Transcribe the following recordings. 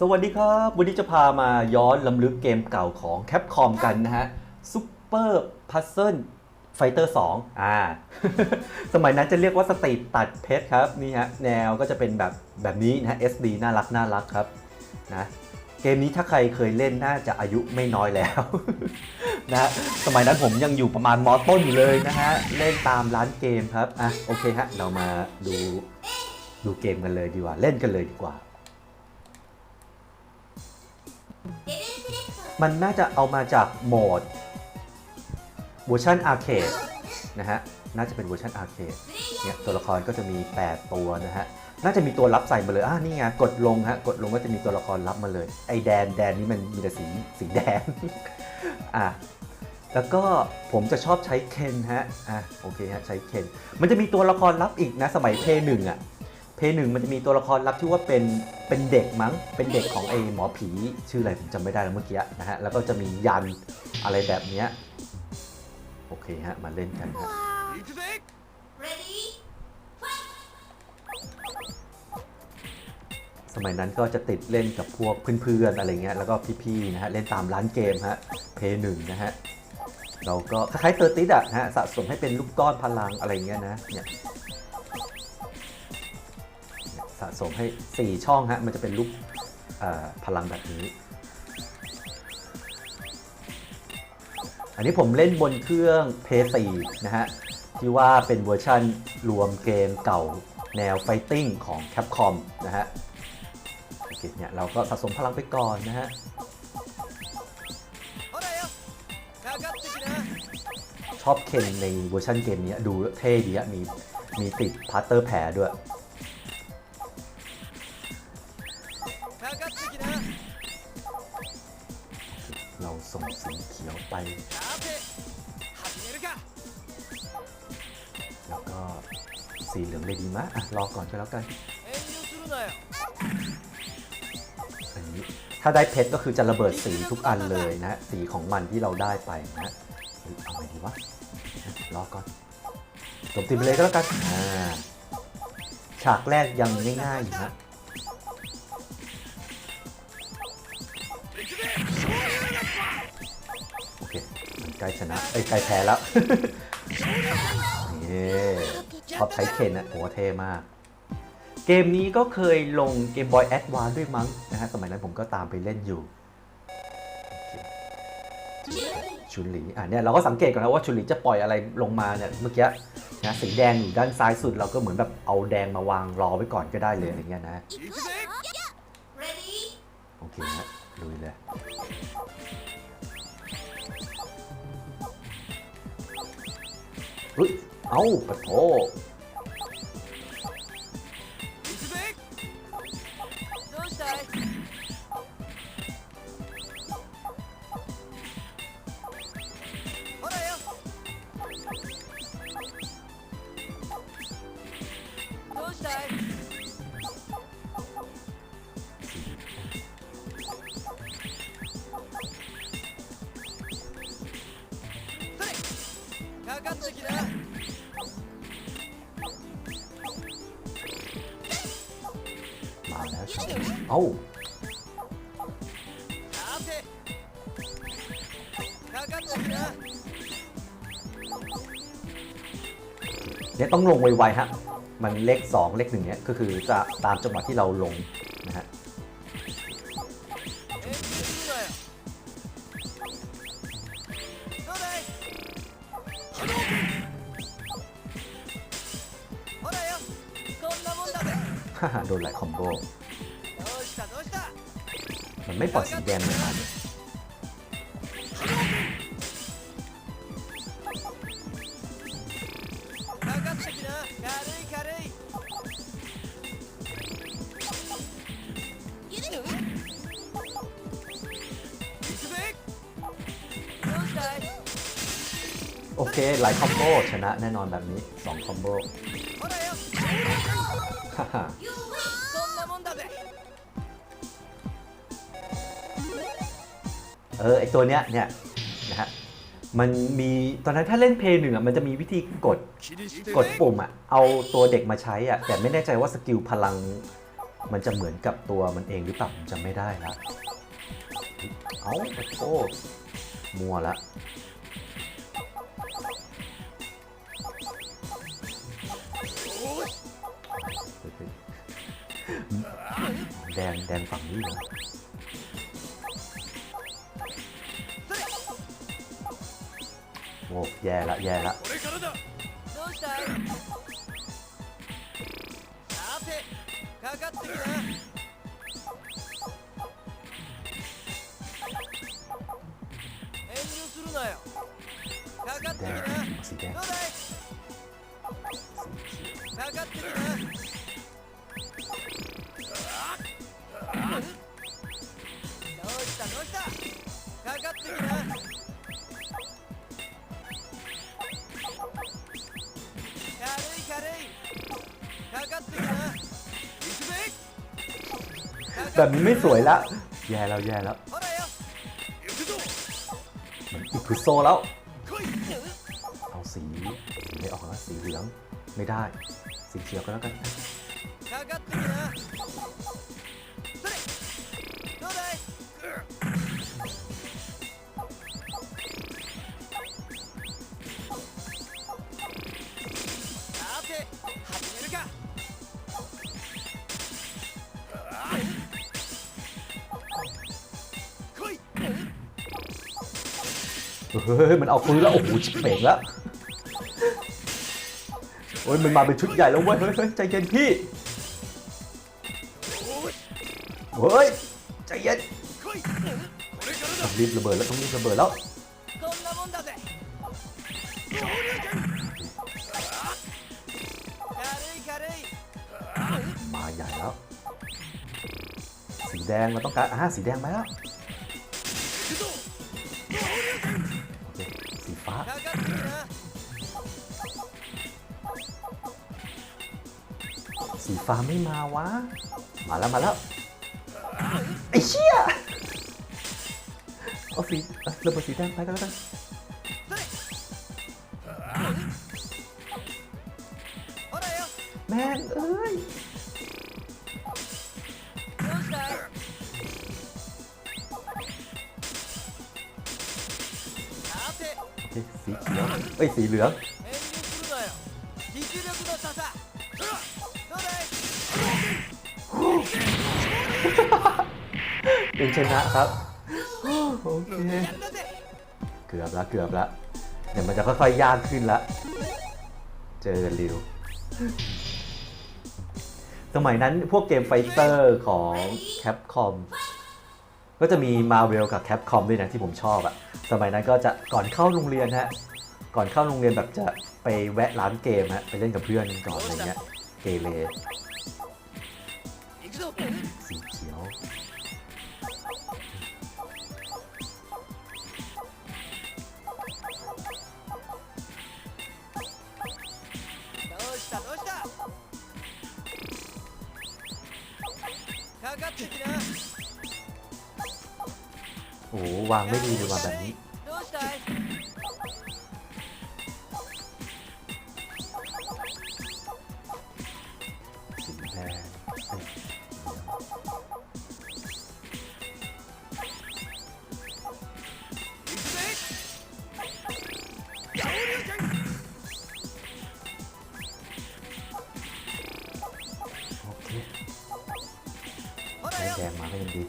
สวัสดีครับ วันนี้จะพามาย้อนลำลึกเกมเก่าของ Capcom กันนะฮะ Super Puzzle Fighter 2อ่า สมัยนั้นจะเรียกว่าสตรีทตัดเพชรครับ นี่ฮะ แนวก็จะเป็นแบบแบบนี้นะฮะ SD น่ารักน่ารักครับนะเกมนี้ถ้าใครเคยเล่นน่าจะอายุไม่น้อยแล้วนะฮะสมัยนั้นผมยังอยู่ประมาณมอต้นอยู่เลยนะฮะ เล่นตามร้านเกมครับ อะ โอเคฮะ เรามาดูดูเกมกันเลยดีกว่า เล่นกันเลยดีกว่า มันน่าจะเอามาจากโหมดเวอร์ชันอาร์เคดนะฮะ น่าจะเป็นเวอร์ชันอาร์เคดเนี่ยตัวละครก็จะมี 8 ตัวนะฮะ น่าจะมีตัวรับใส่มาเลย อ่านี่ไง กดลงฮะ กดลงก็จะมีตัวละครรับมาเลย ไอแดนแดนนี้มันมีแต่สีสีแดง อะแล้วก็ผมจะชอบใช้เคนฮะ อะโอเคฮะใช้เคน มันจะมีตัวละครลับอีกนะสมัยเพย์หนึ่งอะ เพย์หนึ่งมันจะมีตัวละครลับที่ว่าเป็นเป็นเด็กมั้ง เป็นเด็กของไอ้หมอผีชื่ออะไรผมจำไม่ได้แล้วเมื่อกี้นะฮะ แล้วก็จะมียันอะไรแบบเนี้ยโอเคฮะ มาเล่นกันฮะสมัยนั้นก็จะติดเล่นกับพวกเพื่อนๆอะไรเงี้ย แล้วก็พี่ๆนะฮะ เล่นตามร้านเกมฮะ เพย์หนึ่งนะฮะ เราก็คล้ายๆเตอร์ติดอะฮะ สะสมให้เป็นลูกก้อนพลังอะไรเงี้ยนะ เนี่ย สมให้ 4 ช่องฮะมันจะเป็นลูกพลังแบบนี้ อันนี้ผมเล่นบนเครื่อง p พ4นะฮะ ที่ว่าเป็นเวอร์ชันรวมเกมเก่าแนวไฟติ้งของ Capcom นะฮะโอเคเนี่ยเราก็สะสมพลังไปก่อนนะฮะชอบเคนในเวอร์ชันเกมนี้ดูเท่ดีอะมีมีติดพาร์เตอร์แผลด้วย มะอะรอก่อนก็แล้วกันอันนี้ถ้าได้เพชรก็คือจะระเบิดสีทุกอันเลยนะ สีของมันที่เราได้ไปนะเอาไงดีวะรอก่อนจบตีไปเลยก็แล้วกันฉากแรกยังง่ายๆอยู่นะโอเคใกล้ชนะไอ้ใกล้แพ้แล้ว ชอบใช้เคนนะโหเท่มาก เกมนี้ก็เคยลงเกมบอยแอดวานด้วยมั้งนะฮะ สมัยนั้นผมก็ตามไปเล่นอยู่ชุนหลีอะเนี่ยเราก็สังเกตกันแล้วว่าชุนหลีจะปล่อยอะไรลงมาเนี่ยเมื่อกี้นะสีแดงอยู่ด้านซ้ายสุดเราก็เหมือนแบบเอาแดงมาวางรอไว้ก่อนก็ได้เลยอย่างเงี้ยนะโอเคฮะลุยเลยอุ้ยเอ้าปะโถ เนี่ยต้องลงไวๆฮะ มันเลข 2 เลขหนึ่งเนี่ยก็คือจะตามจังหวะที่เราลง อเคไหลคอมโบชนะแน่นอนแบบนี้2คอมโบเออไอตัวเนี้ยเนี่ยนะฮะมันมีตอนนั้นถ้าเล่นเพย์หนึ่งอะมันจะมีวิธีกดกดปุ่มอะเอาตัวเด็กมาใช้อะแต่ไม่แน่ใจว่าสกิลพลัง มันจะเหมือนกับตัวมันเองหรือเปล่าจะไม่ได้ละเอาโอ้มัวละ แดนแดนฝั่งนี้เลยอโอ้แย่ละแย่ละแดงสีแดง แบบนี้ไม่สวยละแย่แล้วแย่แล้วเหมือนอิคุโซแล้ว เอาสีไม่ออกแล้วสีเหลืองไม่ได้ สีเขียวก็แล้วกัน เฮ้ยมันเอาฟื้นแล้วโอ้โหชิบเป่งแล้วโอ้ยมันมาเป็นชุดใหญ่แล้วเว้ยเฮ้ยใจเย็นพี่เฮ้ยใจเย็นรีบระเบิดแล้วต้องรีบระเบิดแล้วมาใหญ่แล้วสีแดงเราต้องการอ่าสีแดงมาแล้ว ฟ้าไม่มาวะ มาแล้วมาแล้ว ไอ้เชี่ยเอาสีระเบิสีแดงไปกันแล้วกันแม่เอ้ยสีเหลืองเอ้ยสีเหลือง องชนะครับ โอเค เกือบละเกือบละเดี๋ยวมันจะค่อยๆยากขึ้นละ เจอริว สมัยนั้นพวกเกมไฟเตอร์ของแคปคอมก็จะมีมาเวลกับแคปคอมด้วยนะที่ผมชอบอะสมัยนั้นก็จะก่อนเข้าโรงเรียนฮะ ก่อนเข้าโรงเรียนแบบจะไปแวะร้านเกมฮะ ไปเล่นกับเพื่อนก่อนอะไรเงี้ย เกเรสีเขียว โอ้โหวางไม่ดีเลยว่ะแบบนี้ แดงมาให้ดี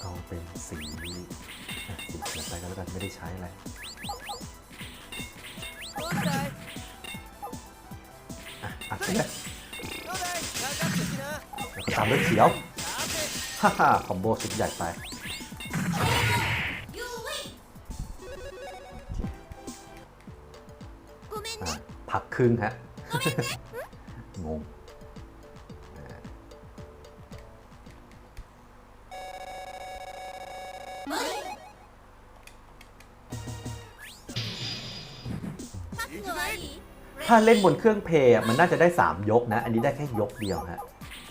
เอาเป็นสีสีเขียวไปก็แล้วกันไม่ได้ใช้อะไรอะนี่ละตามด้วยเขียวฮ่าฮ่าคอมโบสุดใหญ่ไปผักครึ่งฮะ ถ้าเล่นบนเครื่องเพย์มันน่าจะได้ 3 ยกนะ อันนี้ได้แค่ยกเดียวฮะ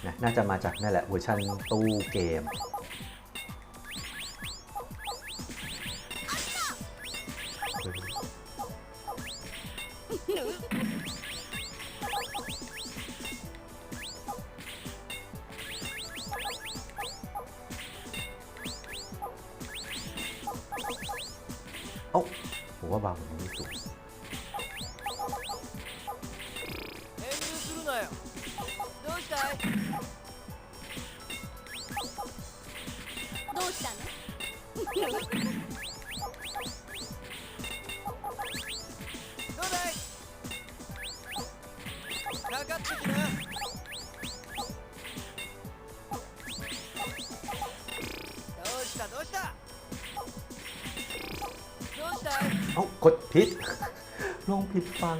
นะน่าจะมาจากนั่นแหละเวอร์ชันตู้เกม ลงผิดฟัง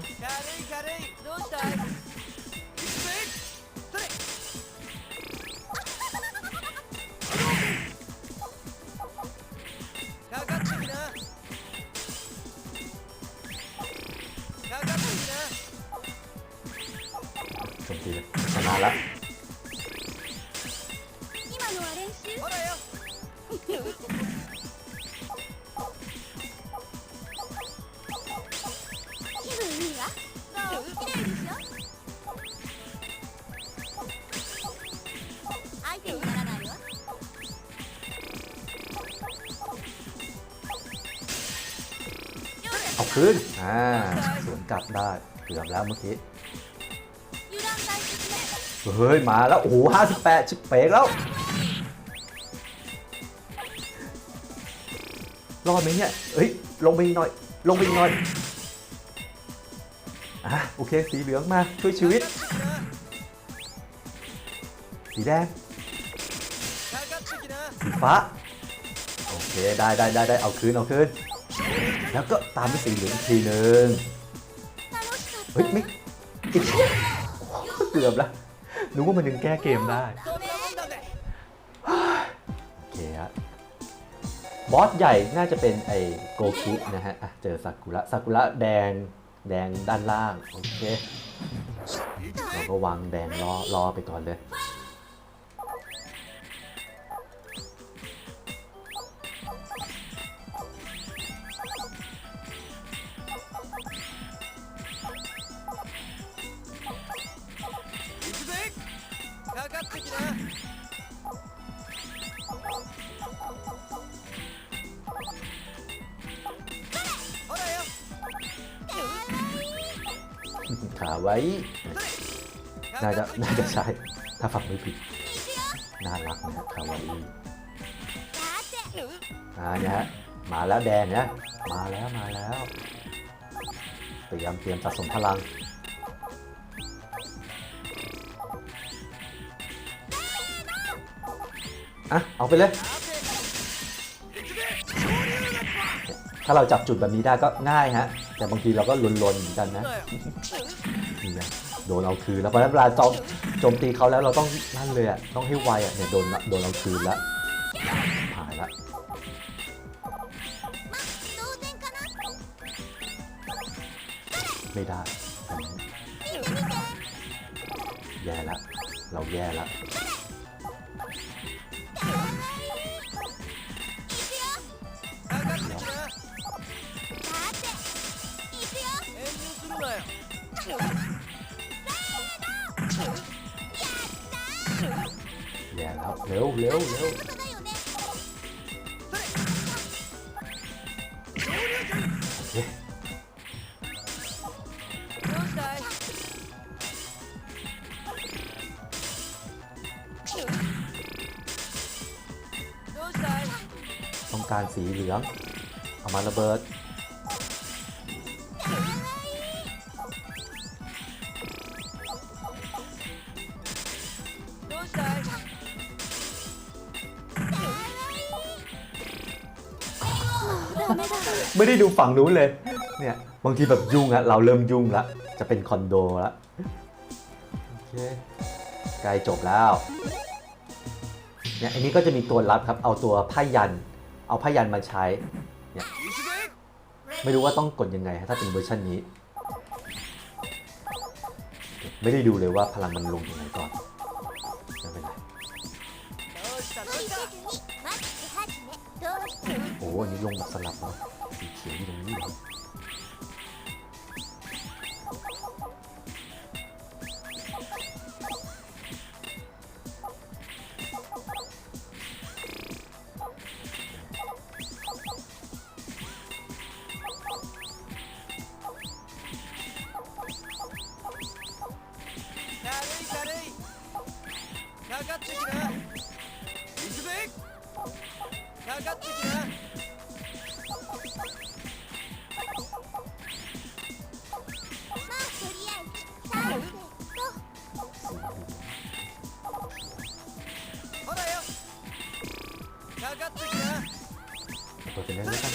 軽い ได้เกือบแล้วเมื่อกี้เฮ้ย มาแล้ว โอ้โหห้าสิบแปดชิบเป๊กแล้ว รอดไหมเนี่ยเฮ้ย ลงไปหน่อย ลงไปหน่อย อะ โอเค สีเหลืองมา ช่วยชีวิต สีแดง สีฟ้า โอเค ได้ได้ได้ได้เอาคืน เอาคืน แล้วก็ตามไปสีเหลืองทีหนึ่ง เฮ้ยไม่ติดเกือบละนึกว่ามันยังแก้เกมได้โอเคฮะบอสใหญ่น่าจะเป็นไอ้โกคินะฮะเจอซากุระซากุระแดงแดงด้านล่าง โอเคเราก็วางแดงล้อล้อไปก่อนเลย วยน่าจะน่าจะใช่ถ้าฟังไม่ผิดน่ารักนะคาวาอีอาเนี่ยฮะมาแล้วแดงนี่ยมาแล้วมาแล้วเตรียมเตรียมสะสมพลังอะเอาไปเลย ถ้าเราจับจุดแบบนี้ได้ก็ง่ายฮะ แต่บางทีเราก็ลุนๆเหมือนกันนะ โดนเอาคืนแล้วพอเวลาเรโจมตีเขาแล้วเราต้องนั่นเลยอะต้องให้ไวอะเนี่ยโดนโดนเอาคืนแล้วผ่ายละไม่ได้แย่ละเราแย่ละ ร็วเร็วเร็วต้องการสีเหลือง เอามาระเบิด ไม่ได้ดูฝั่งนู้นเลย เนี่ยบางทีแบบยุ่งอะเราเริ่มยุ่งละ จะเป็นคอนโดละโอเคใกล้จบแล้ว เนี่ยอันนี้ก็จะมีตัวรับครับ เอาตัวผ้ายัน เอาผ้ายันมาใช้ เนี่ยไม่รู้ว่าต้องกดยังไงถ้าเป็นเวอร์ชันนี้ ไม่ได้ดูเลยว่าพลังมันลงยังไงก่อนไม่เป็นไรโอ้อันนี้ลงแบบสลับเนาะ Yemin ediyorum. อย่นั้นแกัน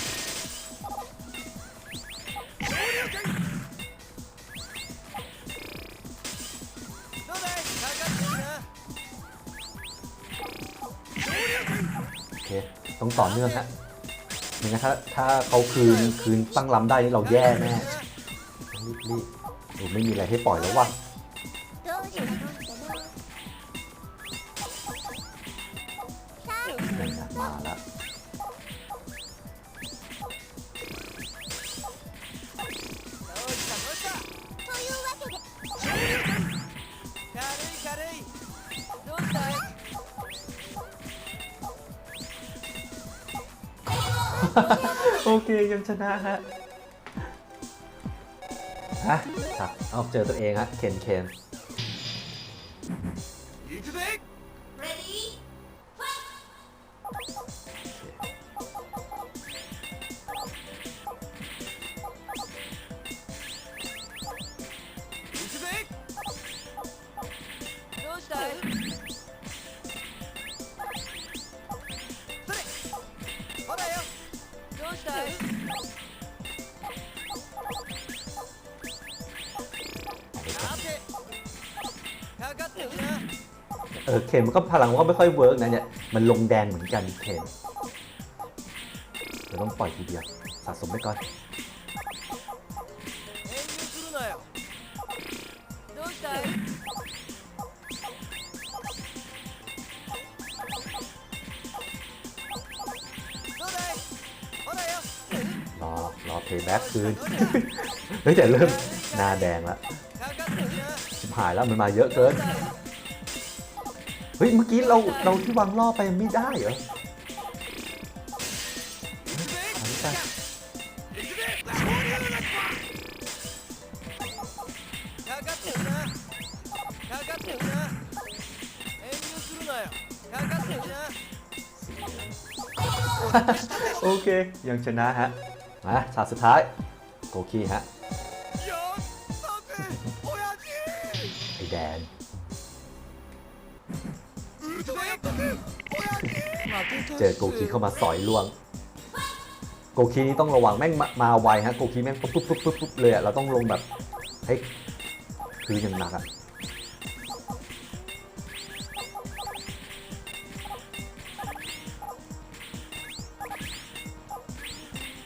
โอเค ต้องต่อเนื่องฮะไม่งั้ถ้าถ้าเขาคืนคืนตั้งลำได้นี่เราแย่แน่รีบรีบโอ้ไม่มีอะไรให้ปล่อยแล้ววะมาแล้ว โอเคยังชนะฮะฮะครับเอาเจอตัวเองฮะเคนเคน ออเคนมันก็พลังก็ไม่ค่อยเวิร์กนะเนี่ย มันลงแดงเหมือนกันเคนเดี๋ต้องปล่อยทีเดียวสะสมไปก่อนรอรอเพย์แบ็กคืนเฮ้ยแต่เริ่มหน้าแดงแล้วชิบหายแล้วมันมาเยอะเกิน เฮ้ย เมื่อกี้เราเราที่วางล่อไปไม่ได้เหรอโอเค ยังชนะฮะมาฉากสุดท้าย โกคีฮะ เจอโกคีเข้ามาสอยล่วง โกคีนี่ต้องระวังแม่งมามาไวฮะโกคีแม่งปุ๊บปุ๊บปุ๊บปุ๊บเลยอะเราต้องลงแบบเฮ้ยคืออย่างหนักอะ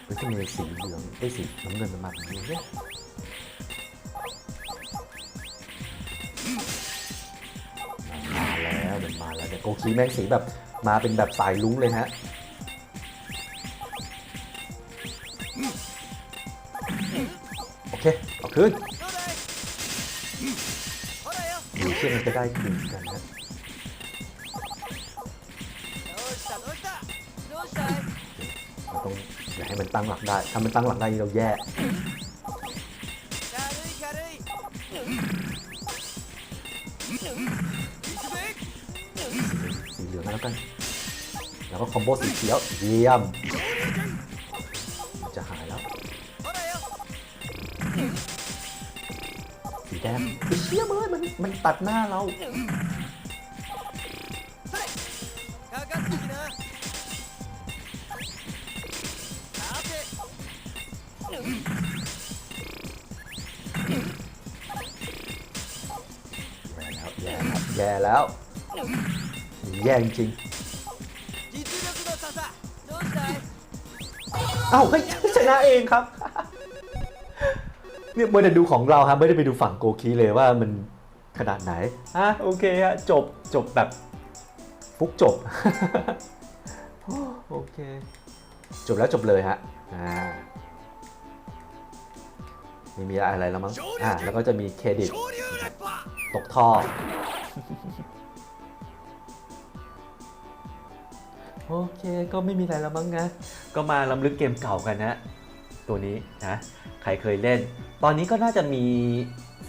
เฮ้ยทำไมสีเหลืองไอ้สีน้ำเงินมันมาแบบนี้เนี่ย โกคีแม่งสีแบบมาเป็นแบบสายลุ้งเลยฮะโอเคเอาขึ้นดูเชื่อมันจะได้ขึ้นกันนะต้องอย่าให้มันตั้งหลักได้ ถ้ามันตั้งหลักได้เราแย่ กัน แล้วก็คอมโบสีเขียวเยี่ยม จะหายแล้ว สีแดงเชื่ยเลยมันมันตัดหน้าเราแย่แล้วแย่แล้ว แย่จริงเอ้าชนะเองครับเนี่ยเมื่อได้ดูของเราครับไม่ได้ไปดูฝั่งโกคีเลยว่ามันขนาดไหนอะโอเคฮะจบจบแบบฟุกจบโอเค จบแล้วจบเลยฮะอ่าไม่มีอะไรแล้วมั้งอ่าแล้วก็จะมีเครดิตตกท่อ โอเคก็ไม่มีอะไรแล้วมั้งนะ ก็มาล้ำลึกเกมเก่ากันนะ ตัวนี้นะ ใครเคยเล่น ตอนนี้ก็น่าจะมี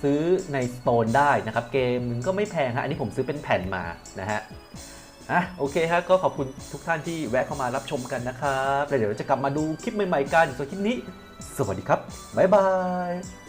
ซื้อใน Stone ได้นะครับ เกมมันก็ไม่แพงฮะ อันนี้ผมซื้อเป็นแผ่นมานะฮะอะโอเคฮะก็ขอบคุณทุกท่านที่แวะเข้ามารับชมกันนะครับแล้วเดี๋ยวเราจะกลับมาดูคลิปใหม่ๆกันส่วนคลิปนี้ สวัสดีครับ บ๊ายบาย